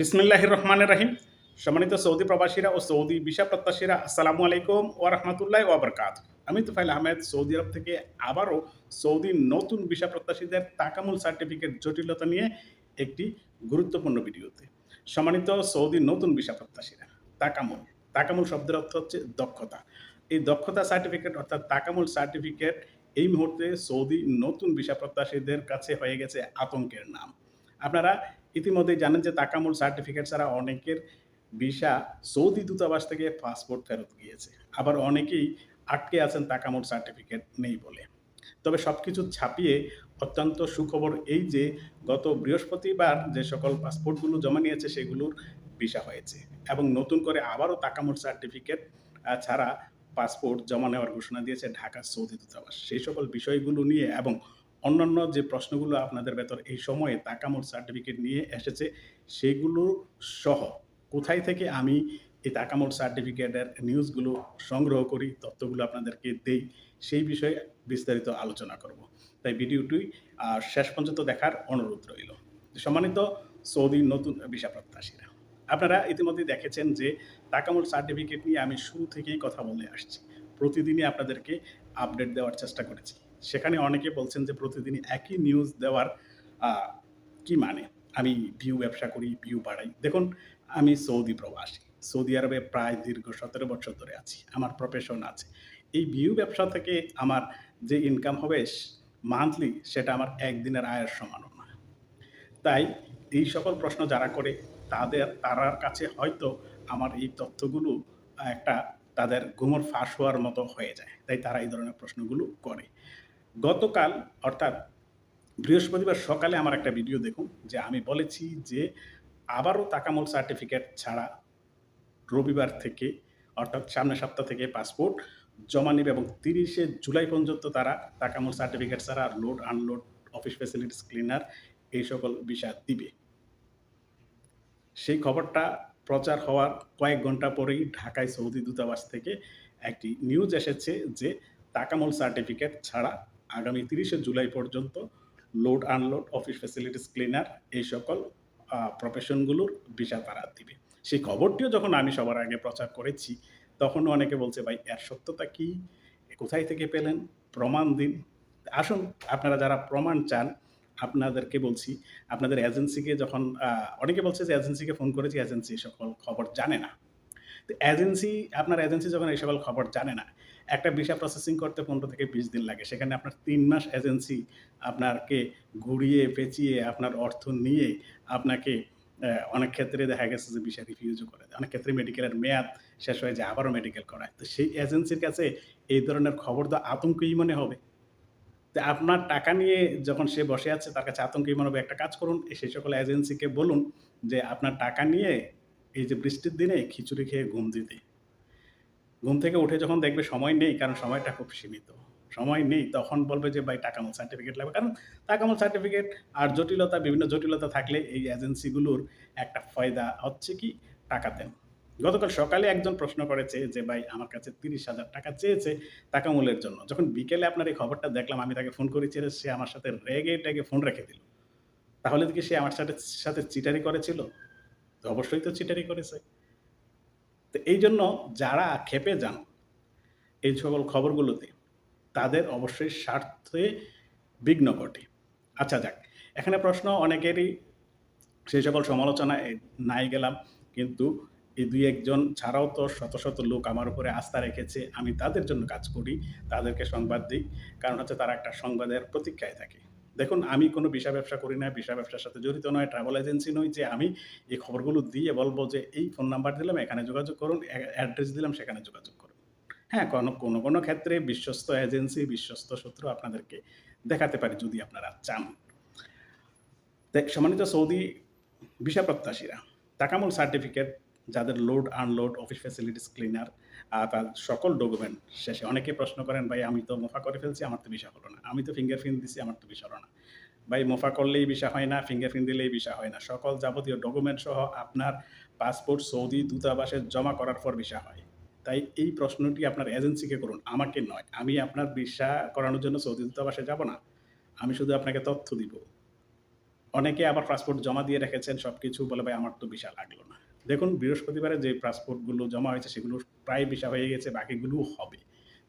বিসমিল্লাহ রহমান রাহিম সম্মানিত সৌদি প্রবাসীরা ও সৌদি ভিসা প্রত্যাশীরা, আসসালামু আলাইকুম ও রহমতুল্লাহ ওবরকাত আমি তুফাইল আহমেদ, সৌদি আরব থেকে আবারও সৌদি নতুন ভিসা প্রত্যাশীদের তাকামুল সার্টিফিকেট জটিলতা নিয়ে একটি গুরুত্বপূর্ণ ভিডিওতে। সম্মানিত সৌদি নতুন ভিসা প্রত্যাশীরা, তাকামুল। তাকামুল শব্দের অর্থ হচ্ছে দক্ষতা। এই দক্ষতা সার্টিফিকেট অর্থাৎ তাকামুল সার্টিফিকেট এই মুহূর্তে সৌদি নতুন ভিসা প্রত্যাশীদের কাছে হয়ে গেছে আতঙ্কের নাম। আপনারা ইতিমধ্যেই জানেন যে তাকামুল সার্টিফিকেট ছাড়া অনেকের ভিসা সৌদি দূতাবাস থেকে পাসপোর্ট ফেরত গিয়েছে। আবার অনেকেই আটকে আছেন তাকামুল সার্টিফিকেট নেই বলে। তবে সব কিছু ছাপিয়ে অত্যন্ত সুখবর এই যে, গত বৃহস্পতিবার যে সকল পাসপোর্টগুলো জমা নিয়েছে সেগুলোর ভিসা হয়েছে এবং নতুন করে আবারও তাকামুল সার্টিফিকেট ছাড়া পাসপোর্ট জমা নেওয়ার ঘোষণা দিয়েছে ঢাকা সৌদি দূতাবাস। সেই সকল বিষয়গুলো নিয়ে এবং অন্যান্য যে প্রশ্নগুলো আপনাদের ভেতর এই সময়ে তাকামুল সার্টিফিকেট নিয়ে এসেছে সেগুলো সহ কোথায় থেকে আমি এই তাকামুল সার্টিফিকেটের নিউজগুলো সংগ্রহ করি তথ্যগুলো আপনাদেরকে দেই সেই বিষয়ে বিস্তারিত আলোচনা করব। তাই ভিডিওটি আহ, শেষ পর্যন্ত দেখার অনুরোধ রইল। সম্মানিত সৌদি নতুন ভিসা প্রত্যাশীরা আপনারা ইতিমধ্যে দেখেছেন যে তাকামুল সার্টিফিকেট নিয়ে আমি শুরু থেকেই কথা বলে আসছি। প্রতিদিনই আপনাদেরকে আপডেট দেওয়ার চেষ্টা করেছি। সেখানে অনেকে বলছেন যে প্রতিদিনই একই নিউজ দেওয়ার কি মানে? আমি ভিউ ব্যবসা করি ভিউ বাড়াই। দেখুন, আমি সৌদি প্রবাসী। সৌদি আরবে প্রায় দীর্ঘ সতেরো বছর ধরে আছি। আমার প্রফেশন আছে। এই ভিউ ব্যবসা থেকে আমার যে ইনকাম হবে মান্থলি সেটা আমার একদিনের আয়ের সমানও না। তাই এই সকল প্রশ্ন যারা করে, তাদের, তারার কাছে হয়তো আমার এই তথ্যগুলো, একটা তাদের ঘুমর ফাঁস হওয়ার মতো হয়ে যায়। তাই তারা এই ধরনের প্রশ্নগুলো করে। গতকাল, অর্থাৎ বৃহস্পতিবার সকালে আমার একটা ভিডিও দেখুন, যে আমি বলেছি যে আবারও তাকামল সার্টিফিকেট ছাড়া রবিবার থেকে, অর্থাৎ সামনের সপ্তাহ থেকে পাসপোর্ট জমা নেবে এবং তিরিশে জুলাই পর্যন্ত তারা তাকামল সার্টিফিকেট ছাড়া load, unload, office facilities, cleaner এই সকল বিষয় দিবে। সেই খবরটা প্রচার হওয়ার কয়েক ঘণ্টা পরেই ঢাকায় সৌদি দূতাবাস থেকে একটি নিউজ এসেছে যে তাকামল সার্টিফিকেট ছাড়া আগামী তিরিশে জুলাই পর্যন্ত load unload office facilities cleaner এই সকল প্রফেশনগুলোর ভিসা তারা দিবে। সেই খবরটিও যখন আমি সবার আগে প্রচার করেছি, তখনও অনেকে বলছে, ভাই, এর সত্যতা কি? কোথায় থেকে পেলেন? প্রমাণ দিন। আসুন, আপনারা যারা প্রমাণ চান, আপনাদেরকে বলছি, আপনাদের এজেন্সিকে যখন অনেকে বলছে যে এজেন্সিকে ফোন করেছি এজেন্সি সকল খবর জানে না। তো এজেন্সি আপনার এজেন্সি যখন এই সকল খবর জানে না, একটা ভিসা প্রসেসিং করতে পনেরো থেকে বিশ দিন লাগে। সেখানে আপনার তিন মাস এজেন্সি আপনাকে ঘুরিয়ে, পেঁচিয়ে, আপনার অর্থ নিয়ে আপনাকে অনেক ক্ষেত্রে দেখা গেছে যে ভিসা রিফিউজও করে দেয়। অনেক ক্ষেত্রে মেডিকেলের মেয়াদ শেষ হয়ে যায়, আবারও মেডিকেল করায়। তো সেই এজেন্সির কাছে এই ধরনের খবর তো আতঙ্কই মনে হবে। তো আপনার টাকা নিয়ে যখন সে বসে আছে, তার কাছে আতঙ্কই মনে হবে। একটা কাজ করুন সেই সকল এজেন্সিকে বলুন যে আপনার টাকা নিয়ে এই যে বৃষ্টির দিনে খিচুড়ি খেয়ে ঘুম দিতে। ঘুম থেকে উঠে যখন দেখবে সময় নেই, কারণ সময়টা খুব সীমিত। সময় নেই, তখন বলবে যে, ভাই, টাকামল সার্টিফিকেট লাগবে। কারণ টাকামল সার্টিফিকেট আর জটিলতা, বিভিন্ন জটিলতা থাকলে এই এজেন্সিগুলোর একটা ফায়দা হচ্ছে কি? টাকা দেন। গতকাল সকালে একজন প্রশ্ন করেছে যে, ভাই, আমার কাছে তিরিশ হাজার টাকা চেয়েছে টাকামূলের জন্য। যখন বিকেলে আপনার এই খবরটা দেখলাম, আমি তাকে ফোন করেছি, সে আমার সাথে রেগে টেগে ফোন রেখে দিল। তাহলে কি সে আমার সাথে সাথে চিটারি করেছিল? তো অবশ্যই তো চিটারি করেছে। তো এই জন্য যারা খেপে যান এই সকল খবরগুলোতে, তাদের অবশ্যই স্বার্থে বিঘ্ন ঘটে। আচ্ছা যাক, এখানে প্রশ্ন অনেকেরই, সেই সকল সমালোচনায় নাই গেলাম, কিন্তু এই দুই একজন ছাড়াও তো শত শত লোক আমার উপরে আস্থা রেখেছে, আমি তাদের জন্য কাজ করি, তাদেরকে সংবাদ দিই, কারণ হচ্ছে তারা একটা সংবাদের প্রতীক্ষায় থাকে। দেখুন, আমি কোনো বিষয় ব্যবসা করি না বিষয় ব্যবসার সাথে জড়িত নয় ট্রাভেল এজেন্সি নই, যে আমি এই খবরগুলো দিয়ে বলব যে এই ফোন নাম্বার দিলাম, এখানে যোগাযোগ করুন অ্যাড্রেস দিলাম, সেখানে যোগাযোগ করুন। হ্যাঁ কোনো কোনো কোনো ক্ষেত্রে বিশ্বস্ত এজেন্সি বিশ্বস্ত সূত্র আপনাদেরকে দেখাতে পারি যদি আপনারা চান। সম্মানিত সৌদি ভিসা প্রত্যাশীরা, তাকামুল সার্টিফিকেট যাদের load unload office facilities cleaner তার সকল ডকুমেন্ট শেষে অনেকে প্রশ্ন করেন, ভাই, আমি তো মোফা করে ফেলছি, আমার তো ভিসা হলো না। আমি তো ফিঙ্গারপ্রিন্ট দিছি, আমার তো ভিসা হলো না। ভাই মোফা করলেই ভিসা হয় না ফিঙ্গারপ্রিন্ট দিলেই ভিসা হয় না। সকল যাবতীয় ডকুমেন্ট সহ আপনার পাসপোর্ট সৌদি দূতাবাসে জমা করার পর ভিসা হয়। তাই এই প্রশ্নটি আপনার এজেন্সিকে করুন আমাকে নয়। আমি আপনার ভিসা করানোর জন্য সৌদি দূতাবাসে যাব না। আমি শুধু আপনাকে তথ্য দিব। অনেকে আবার পাসপোর্ট জমা দিয়ে রেখেছেন সব কিছু বলে ভাই আমার তো ভিসা লাগল না। দেখুন বৃহস্পতিবারে যে পাসপোর্টগুলো জমা হয়েছে সেগুলো প্রায় ভিসা হয়ে গেছে, বাকিগুলোও হবে।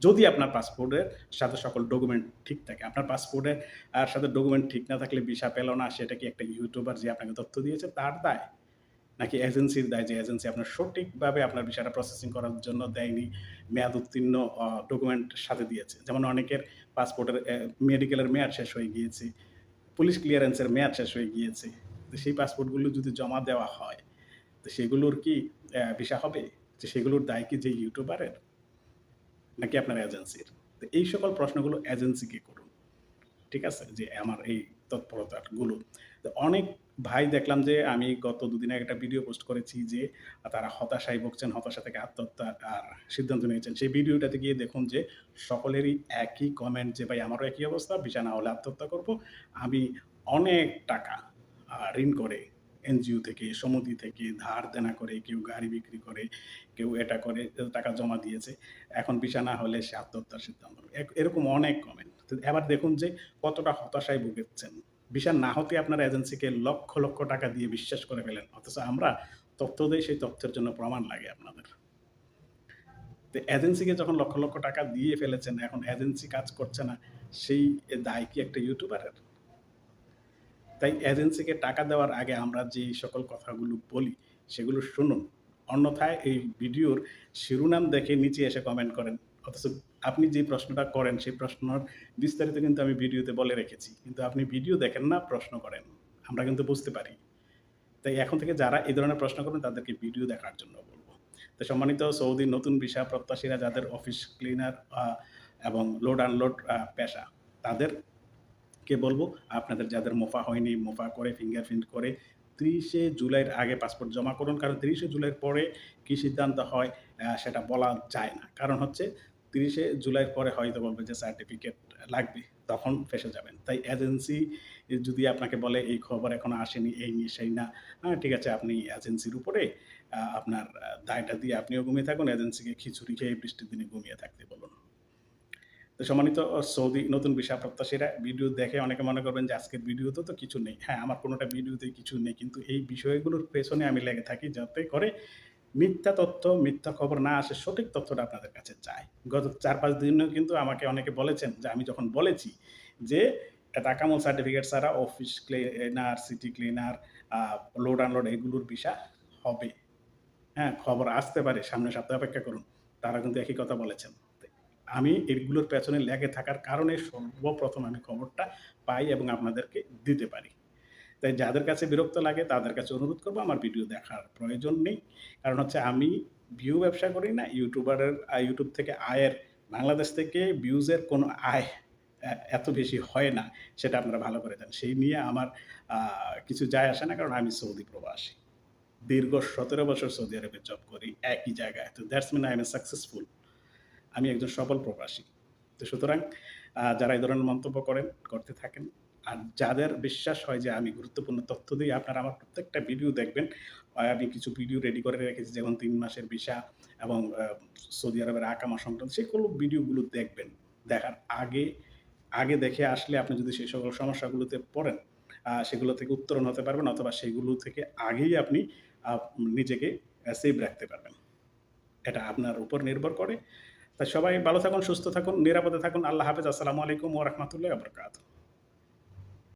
যদি আপনার পাসপোর্টের সাথে সকল ডকুমেন্ট ঠিক থাকে। আপনার পাসপোর্টের আর সাথে ডকুমেন্ট ঠিক না থাকলে ভিসা পেল না সেটা কি একটা ইউটিউবার যে আপনাকে তথ্য দিয়েছে তার দায়? নাকি এজেন্সির দায় যে এজেন্সি আপনার সঠিকভাবে আপনার বিষয়টা প্রসেসিং করার জন্য দেয়নি, মেয়াদ উত্তীর্ণ ডকুমেন্ট সাথে দিয়েছে। যেমন অনেকের পাসপোর্টের মেডিকেলের মেয়াদ শেষ হয়ে গিয়েছে, পুলিশ ক্লিয়ারেন্সের মেয়াদ শেষ হয়ে গিয়েছে। তো সেই পাসপোর্টগুলো যদি জমা দেওয়া হয়, তো সেগুলোর কি ভিসা হবে? যে সেগুলোর দায় কি যে ইউটিউবারের? নাকি আপনার এজেন্সির? তো এই সকল প্রশ্নগুলো এজেন্সিকে করুন। ঠিক আছে? যে আমার এই তৎপরতাগুলো। অনেক ভাই দেখলাম যে আমি গত দুদিন আগে একটা ভিডিও পোস্ট করেছি যে তারা হতাশায় ভুগছেন, হতাশা থেকে আত্মহত্যা আর সিদ্ধান্ত নিয়েছেন। সেই ভিডিওটাতে গিয়ে দেখুন যে সকলেরই একই কমেন্ট যে ভাই আমারও একই অবস্থা, ভিসা না হলে আত্মহত্যা করব। আমি অনেক টাকা ঋণ করে এনজিও থেকে, সমিতি থেকে ধার দেনা করে, কেউ গাড়ি বিক্রি করে, কেউ এটা করে টাকা জমা দিয়েছে। এখন ভিসা না হলে সে আত্মহত্যার সিদ্ধান্ত। এরকম অনেক কমেন্ট। এবার দেখুন যে কতটা হতাশায় ভুগেছেন। ভিসা না হতে আপনার এজেন্সিকে লক্ষ, লক্ষ টাকা দিয়ে বিশ্বাস করে ফেলেন। অথচ আমরা তথ্য দেই সেই তথ্যের জন্য প্রমাণ লাগে আপনাদের। তো এজেন্সিকে যখন লক্ষ, লক্ষ টাকা দিয়ে ফেলেছেন, এখন এজেন্সি কাজ করছে না, সেই দায় কি একটা ইউটিউবারের? তাই এজেন্সিকে টাকা দেওয়ার আগে আমরা যেই সকল কথাগুলো বলি, সেগুলো শুনুন। অন্যথায় এই ভিডিওর শিরোনাম দেখে নিচে এসে কমেন্ট করেন। অথচ আপনি যে প্রশ্নটা করেন সেই প্রশ্নর বিস্তারিত কিন্তু আমি ভিডিওতে বলে রেখেছি। কিন্তু আপনি ভিডিও দেখেন না, প্রশ্ন করেন। আমরা কিন্তু বুঝতে পারি। তাই এখন থেকে যারা এই ধরনের প্রশ্ন করবেন তাদেরকে ভিডিও দেখার জন্য বলব তো সম্মানিত সৌদির নতুন ভিসা প্রত্যাশীরা যাদের অফিস ক্লিনার এবং লোড আনলোড পেশা পেশা, তাদেরকে বলব আপনাদের যাদের মোফা হয়নি, মোফা করে ফিঙ্গারপ্রিন্ট করে ৩০ শে জুলাইয়ের আগে পাসপোর্ট জমা করুন। কারণ ৩০ শে জুলাইয়ের পরে কি সিদ্ধান্ত হয় সেটা বলা যায় না। কারণ হচ্ছে ৩০ শে জুলাইয়ের পরে হয়তো বলবে যে সার্টিফিকেট লাগবে। তখন ফেসে যাবেন। তাই এজেন্সি যদি আপনাকে বলে এই খবর এখনও আসেনি, এই নি সেই না, ঠিক আছে আপনি এজেন্সির উপরে আপনার দায়টা দিয়ে আপনিও ঘুমিয়ে থাকুন, এজেন্সিকে খিচুড়ি খেয়ে বৃষ্টির দিনে ঘুমিয়ে থাকতে বলুন। তো সম্মানিত সৌদি নতুন ভিসা প্রত্যাশীরা ভিডিও দেখে অনেকে মনে করবেন যে আজকের ভিডিওতে তো কিছু নেই। হ্যাঁ, আমার কোনটা ভিডিওতে কিছু নেই। কিন্তু এই বিষয়গুলোর পেছনে আমি লেগে থাকি যাতে করে মিথ্যা তথ্য, মিথ্যা খবর না আসে, সঠিক তথ্যটা আপনাদের কাছে যায়। গত ৪-৫ দিনেও কিন্তু আমাকে অনেকে বলেছেন যে আমি যখন বলেছি যে টাকামূল সার্টিফিকেট ছাড়া office cleaner, city cleaner, load unload এগুলোর ভিসা হবে। হ্যাঁ, খবর আসতে পারে, সামনের সপ্তাহে অপেক্ষা করুন। তারা কিন্তু একই কথা বলেছেন। আমি এগুলোর পেছনে লেগে থাকার কারণে সর্বপ্রথম আমি খবরটা পাই এবং আপনাদেরকে দিতে পারি। তাই যাদের কাছে বিরক্ত লাগে তাদের কাছে অনুরোধ করব আমার ভিডিও দেখার প্রয়োজন নেই। কারণ হচ্ছে আমি ভিউ ব্যবসা করি না। ইউটিউবারের ইউটিউব থেকে আয়ের, বাংলাদেশ থেকে ভিউজের কোনো আয় এত বেশি হয় না। সেটা আপনারা ভালো করে জানেন। সেই নিয়ে আমার কিছু যায় আসে না কারণ আমি সৌদি প্রবাসী। দীর্ঘ ১৭ বছর সৌদি আরবে জব করি, একই জায়গায়। তো that's mean I am successful. আমি একজন সফল প্রবাসী। তো সুতরাং যারা এই ধরনের মন্তব্য করেন, করতে থাকেন। আর যাদের বিশ্বাস হয় যে আমি গুরুত্বপূর্ণ তথ্য দিই, আপনারা আমার প্রত্যেকটা ভিডিও দেখবেন। আমি কিছু ভিডিও রেডি করে রেখেছি যেমন তিন মাসের ভিসা এবং সৌদি আরবের আকামা সংক্রান্ত সেগুলো ভিডিওগুলো দেখবেন। দেখার আগে, আগে দেখে আসলে আপনি যদি সেই সকল সমস্যাগুলোতে পড়েন, সেগুলো থেকে উত্তরণ হতে পারবেন অথবা সেগুলো থেকে আগেই আপনি নিজেকে সেভ রাখতে পারবেন। এটা আপনার উপর নির্ভর করে। তাই সবাই ভালো থাকুন, সুস্থ থাকুন, নিরাপদে থাকুন। আল্লাহ হাফেজ। আসসালামু আলাইকুম ও রহমতুল্লাহ আবরকাত।